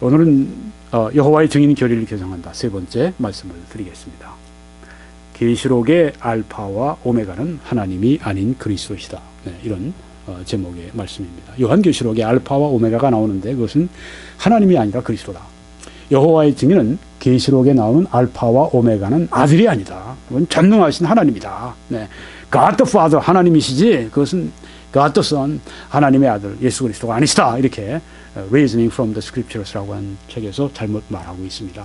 오늘은 어, 여호와의 증인 결의를 개정한다. 세 번째 말씀을 드리겠습니다. 계시록의 알파와 오메가는 하나님이 아닌 그리스도시다. 네, 이런 어, 제목의 말씀입니다. 요한계시록에 알파와 오메가가 나오는데 그것은 하나님이 아니라 그리스도다. 여호와의 증인은 계시록에 나오는 알파와 오메가는 아들이 아니다. 그건 전능하신 하나님이다. 네. God the Father 하나님이시지 그것은 Son 하나님의 아들 예수 그리스도가 아니시다. 이렇게 Reasoning from the Scriptures라고 한 책에서 잘못 말하고 있습니다.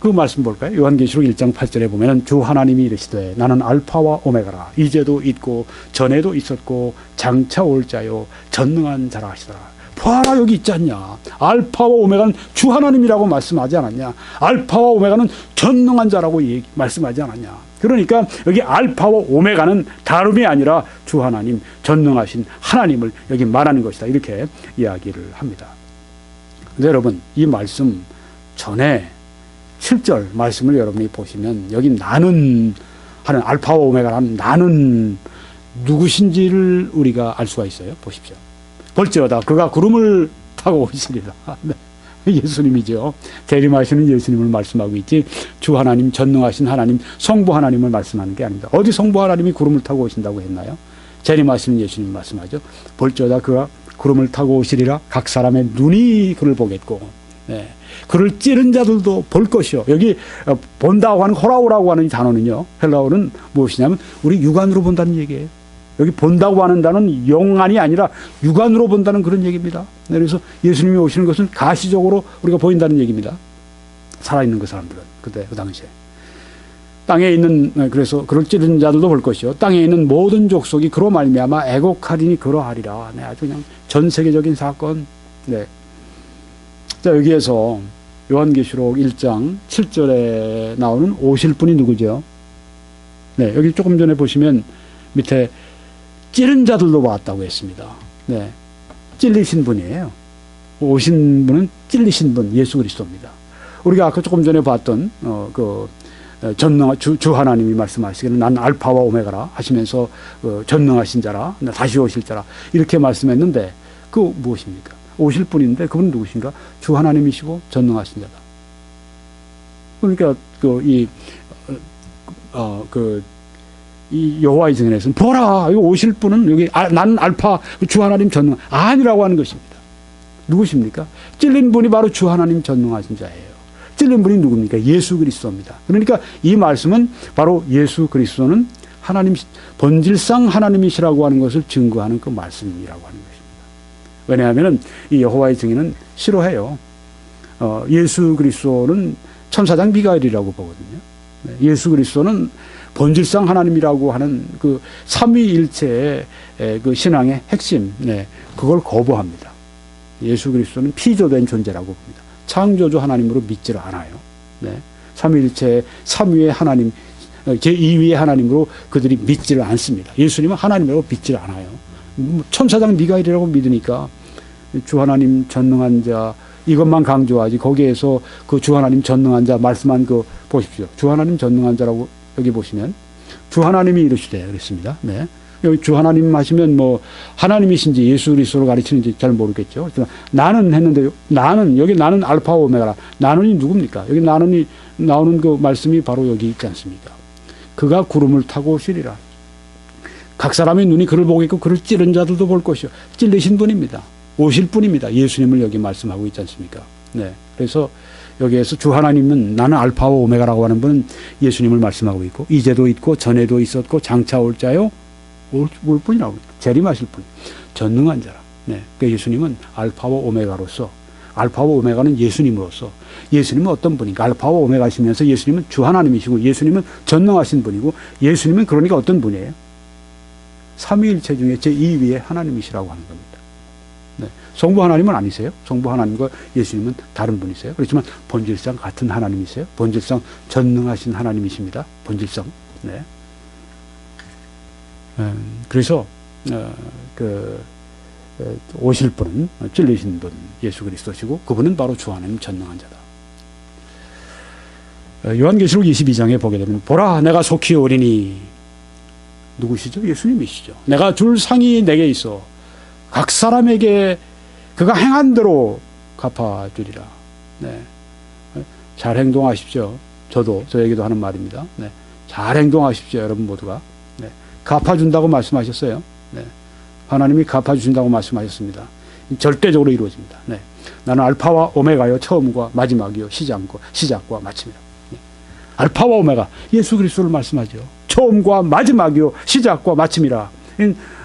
그 말씀 볼까요? 요한계시록 1장 8절에 보면 주 하나님이 이르시되 나는 알파와 오메가라 이제도 있고 전에도 있었고 장차 올 자요 전능한 자라 하시더라. 보아라 여기 있지 않냐. 알파와 오메가는 주 하나님이라고 말씀하지 않았냐. 알파와 오메가는 전능한 자라고 말씀하지 않았냐. 그러니까 여기 알파와 오메가는 다름이 아니라 주 하나님, 전능하신 하나님을 여기 말하는 것이다. 이렇게 이야기를 합니다. 근데 여러분, 이 말씀 전에 7절 말씀을 여러분이 보시면 여기 나는 하는 알파와 오메가라는 나는 누구신지를 우리가 알 수가 있어요. 보십시오. 볼지어다 그가 구름을 타고 오시리라. 네. 예수님이죠. 대림하시는 예수님을 말씀하고 있지 주 하나님 전능하신 하나님 성부 하나님을 말씀하는 게 아닙니다. 어디 성부 하나님이 구름을 타고 오신다고 했나요? 재림하시는 예수님 말씀하죠. 볼지어다 그가 구름을 타고 오시리라 각 사람의 눈이 그를 보겠고 네. 그를 찌른 자들도 볼 것이요. 여기 어, 본다고 하는 호라오라고 하는 단어는요. 헬라어는 무엇이냐면 우리 육안으로 본다는 얘기예요. 여기 본다고 하는 단어는 영안이 아니라 육안으로 본다는 그런 얘기입니다. 네, 그래서 예수님이 오시는 것은 가시적으로 우리가 보인다는 얘기입니다. 살아있는 그 사람들은 그때 그 당시에 땅에 있는 네, 그래서 그를 찌른 자들도 볼 것이요 땅에 있는 모든 족속이 그로 말미암아 애곡하리니 그러하리라. 네, 아주 그냥 전 세계적인 사건. 네. 자 여기에서 요한계시록 1장 7절에 나오는 오실 분이 누구죠? 네, 여기 조금 전에 보시면 밑에 찌른 자들도 왔다고 했습니다. 네. 찔리신 분이에요. 오신 분은 찔리신 분, 예수 그리스도입니다. 우리가 아까 조금 전에 봤던, 어, 그, 어, 전능, 주, 주 하나님이 말씀하시기는 난 알파와 오메가라 하시면서 어, 전능하신 자라, 다시 오실 자라, 이렇게 말씀했는데, 그 무엇입니까? 오실 분인데, 그분은 누구신가? 주 하나님이시고 전능하신 자다. 그러니까, 그, 이, 어, 어 그, 이 여호와의 증인에서는 보라 이거 오실 분은 여기 아, 난 알파 주 하나님 전능 아니라고 하는 것입니다. 누구십니까? 찔린 분이 바로 주 하나님 전능하신 자예요. 찔린 분이 누굽니까? 예수 그리스도입니다. 그러니까 이 말씀은 바로 예수 그리스도는 하나님 본질상 하나님이시라고 하는 것을 증거하는 그 말씀이라고 하는 것입니다. 왜냐하면 이 여호와의 증인은 싫어해요. 어, 예수 그리스도는 천사장 미가엘이라고 보거든요. 네, 예수 그리스도는 본질상 하나님이라고 하는 그 삼위일체의 그 신앙의 핵심, 네, 그걸 거부합니다. 예수 그리스도는 피조된 존재라고 봅니다. 창조주 하나님으로 믿지를 않아요. 네. 삼위일체의 삼위의 하나님, 제2위의 하나님으로 그들이 믿지를 않습니다. 예수님은 하나님이라고 믿지를 않아요. 뭐 천사장 미가일이라고 믿으니까 주 하나님 전능한 자 이것만 강조하지 거기에서 그 주 하나님 전능한 자 말씀한 그 보십시오. 주 하나님 전능한 자라고 여기 보시면 주 하나님이 이르시되 그랬습니다. 네. 여기 주 하나님 하시면 뭐 하나님이신지 예수 그리스도를 가르치는지 잘 모르겠죠. 나는 했는데 나는 여기 나는 알파와 오메가라. 나는이 누굽니까? 여기 나는이 나오는 그 말씀이 바로 여기 있지 않습니까? 그가 구름을 타고 오시리라. 각 사람의 눈이 그를 보고 있고 그를 찌른 자들도 볼 것이요. 찔리신 분입니다. 오실 분입니다. 예수님을 여기 말씀하고 있지 않습니까? 네. 그래서 여기에서 주 하나님은 나는 알파와 오메가라고 하는 분은 예수님을 말씀하고 있고 이제도 있고 전에도 있었고 장차 올 자요 올, 올 분이라고 재림하실 분 전능한 자라. 네. 그러니까 예수님은 알파와 오메가로서 알파와 오메가는 예수님으로서 예수님은 어떤 분인가 알파와 오메가시면서 예수님은 주 하나님이시고 예수님은 전능하신 분이고 예수님은 그러니까 어떤 분이에요? 삼위일체 중에 제2위의 하나님이시라고 하는 겁니다. 네. 성부 하나님은 아니세요. 성부 하나님과 예수님은 다른 분이세요. 그렇지만 본질상 같은 하나님이세요. 본질상 전능하신 하나님이십니다. 본질상. 네. 음, 그래서 어, 그 어, 오실 분은 찔리신 분 예수 그리스도시고 그분은 바로 주 하나님 전능한 자다. 어, 요한계시록 22장에 보게 되면 보라 내가 속히 오리니 누구시죠? 예수님이시죠. 내가 줄 상이 내게 있어 각 사람에게 그가 행한 대로 갚아주리라. 네. 잘 행동하십시오. 저도 저에게도 하는 말입니다. 네. 잘 행동하십시오, 여러분 모두가. 네. 갚아준다고 말씀하셨어요. 네. 하나님이 갚아주신다고 말씀하셨습니다. 절대적으로 이루어집니다. 네. 나는 알파와 오메가요, 처음과 마지막이요, 시작과 시작과 마침이라. 네. 알파와 오메가 예수 그리스도를 말씀하죠. 처음과 마지막이요, 시작과 마침이라.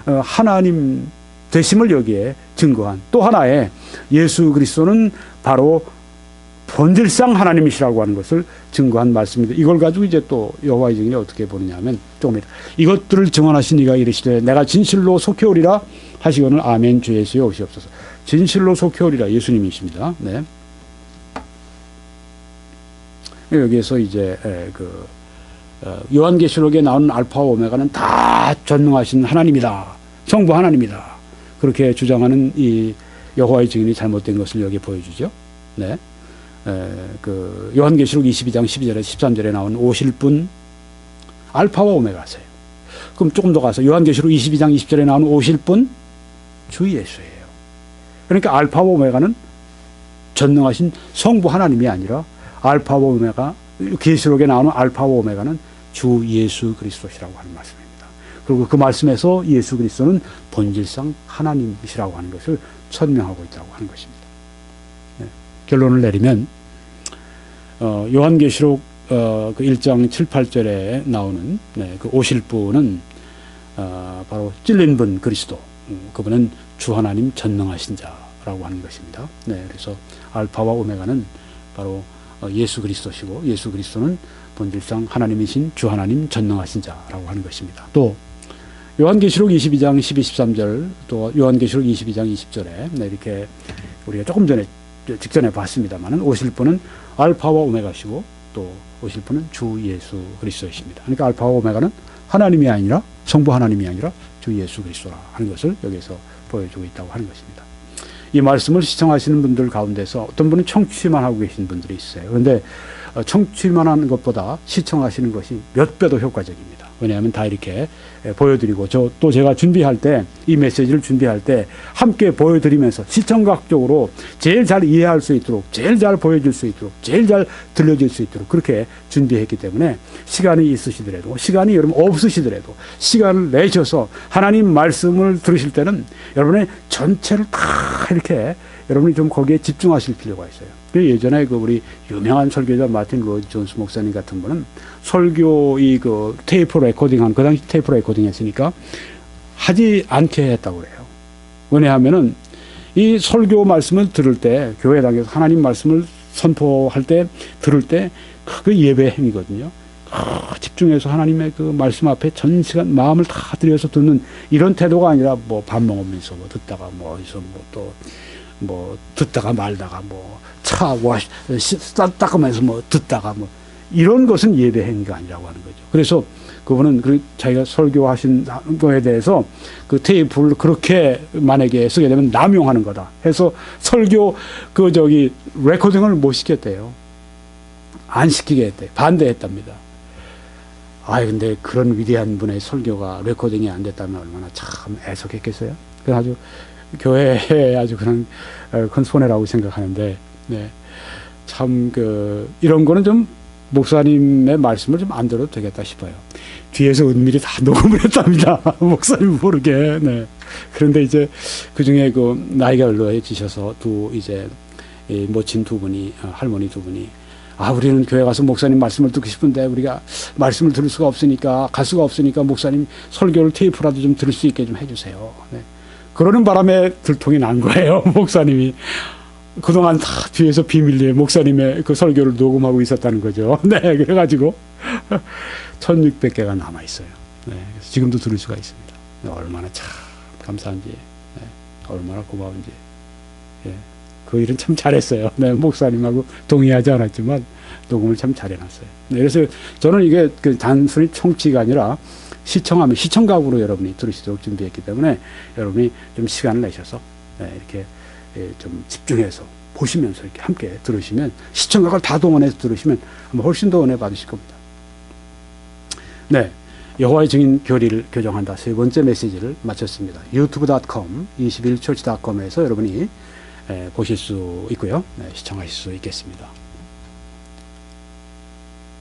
어, 하나님 되심을 여기에 증거한 또 하나의 예수 그리스도는 바로 본질상 하나님이시라고 하는 것을 증거한 말씀입니다. 이걸 가지고 이제 또 여호와의 증인이 어떻게 보느냐면 조금 이것들을 증언하신 이가 이르시되 내가 진실로 속해오리라 하시거늘 아멘 주 예수에 오시옵소서. 진실로 속해오리라 예수님이십니다. 네. 여기에서 이제 그 어, 요한계시록에 나오는 알파와 오메가는 다 전능하신 하나님이다. 성부 하나님이다. 그렇게 주장하는 이 여호와의 증인이 잘못된 것을 여기 보여주죠. 네. 에, 그 요한계시록 22장 12절에 13절에 나온 오실 분 알파와 오메가세요. 그럼 조금 더 가서 요한계시록 22장 20절에 나온 오실 분 주 예수예요. 그러니까 알파와 오메가는 전능하신 성부 하나님이 아니라 알파와 오메가 계시록에 나오는 알파와 오메가는 주 예수 그리스도시라고 하는 말씀입니다. 그리고 그 말씀에서 예수 그리스도는 본질상 하나님이시라고 하는 것을 천명하고 있다고 하는 것입니다. 네. 결론을 내리면 어, 요한계시록 어, 그 1장 7, 8절에 나오는 네, 그 오실 분은 어, 바로 찔린 분 그리스도 음, 그분은 주 하나님 전능하신 자라고 하는 것입니다. 네, 그래서 알파와 오메가는 바로 어, 예수 그리스도시고 예수 그리스도는 본질상 하나님이신 주 하나님 전능하신 자라고 하는 것입니다. 또 요한계시록 22장 12, 13절 또 요한계시록 22장 20절에 네, 이렇게 우리가 조금 전에 직전에 봤습니다만은 오실 분은 알파와 오메가시고 또 오실 분은 주 예수 그리스도이십니다. 그러니까 알파와 오메가는 하나님이 아니라 성부 하나님이 아니라 주 예수 그리스도라 하는 것을 여기서 보여주고 있다고 하는 것입니다. 이 말씀을 시청하시는 분들 가운데서 어떤 분은 청취만 하고 계신 분들이 있어요. 그런데 청취만 하는 것보다 시청하시는 것이 몇 배도 효과적입니다. 왜냐하면 다 이렇게 보여드리고 저 또 제가 준비할 때 이 메시지를 준비할 때 함께 보여드리면서 시청각적으로 제일 잘 이해할 수 있도록 제일 잘 보여줄 수 있도록 제일 잘 들려줄 수 있도록 그렇게 준비했기 때문에 시간이 있으시더라도 시간이 여러분 없으시더라도 시간을 내셔서 하나님 말씀을 들으실 때는 여러분의 전체를 다 이렇게 여러분이 좀 거기에 집중하실 필요가 있어요. 그 예전에 그 우리 유명한 설교자 마틴 로이드 존스 목사님 같은 분은 설교 이 그 테이프 레코딩한 그 당시 테이프 레코딩 했으니까 하지 않게 했다고 그래요. 왜냐하면은 이 설교 말씀을 들을 때 교회 당에서 하나님 말씀을 선포할 때 들을 때 그 예배 행위거든요. 집중해서 하나님의 그 말씀 앞에 전 시간 마음을 다 들여서 듣는 이런 태도가 아니라 뭐 밥 먹으면서 뭐 듣다가 뭐 어디서 뭐또 뭐 듣다가 말다가 뭐 차와 닦으면서 뭐 듣다가 뭐 이런 것은 예배 행위가 아니라고 하는 거죠. 그래서 그분은 그 자기가 설교하신 거에 대해서 그 테이프를 그렇게 만약에 쓰게 되면 남용하는 거다 해서 설교 그 저기 레코딩을 못 시켰대요. 안 시키게 했대. 반대했답니다. 아 근데 그런 위대한 분의 설교가 레코딩이 안 됐다면 얼마나 참 애석했겠어요. 그 아주 교회에 아주 그런 어, 큰 손해라고 생각하는데 네. 참, 그, 이런 거는 좀 목사님의 말씀을 좀 안 들어도 되겠다 싶어요. 뒤에서 은밀히 다 녹음을 했답니다. 목사님 모르게. 네. 그런데 이제 그 중에 그 나이가 얼러해지셔서 두 이제 모친 두 분이, 어, 할머니 두 분이 아, 우리는 교회 가서 목사님 말씀을 듣고 싶은데 우리가 말씀을 들을 수가 없으니까 갈 수가 없으니까 목사님 설교를 테이프라도 좀 들을 수 있게 좀 해주세요. 네. 그러는 바람에 들통이 난 거예요. 목사님이. 그동안 다 뒤에서 비밀리에 목사님의 그 설교를 녹음하고 있었다는 거죠. 네, 그래가지고 1600개가 남아있어요. 네, 지금도 들을 수가 있습니다. 네, 얼마나 참 감사한지, 네, 얼마나 고마운지. 예, 그 일은 참 잘했어요. 네, 목사님하고 동의하지 않았지만 녹음을 참 잘해놨어요. 네, 그래서 저는 이게 그 단순히 청취가 아니라 시청하면 시청각으로 여러분이 들으시도록 준비했기 때문에 여러분이 좀 시간을 내셔서 네, 이렇게 예, 좀 집중해서 보시면서 이렇게 함께 들으시면 시청각을 다 동원해서 들으시면 훨씬 더 은혜 받으실 겁니다. 네. 여호와의 증인 교리를 교정한다 세 번째 메시지를 마쳤습니다. 유튜브.com 21church.com에서 여러분이 예, 보실 수 있고요. 네, 시청하실 수 있겠습니다.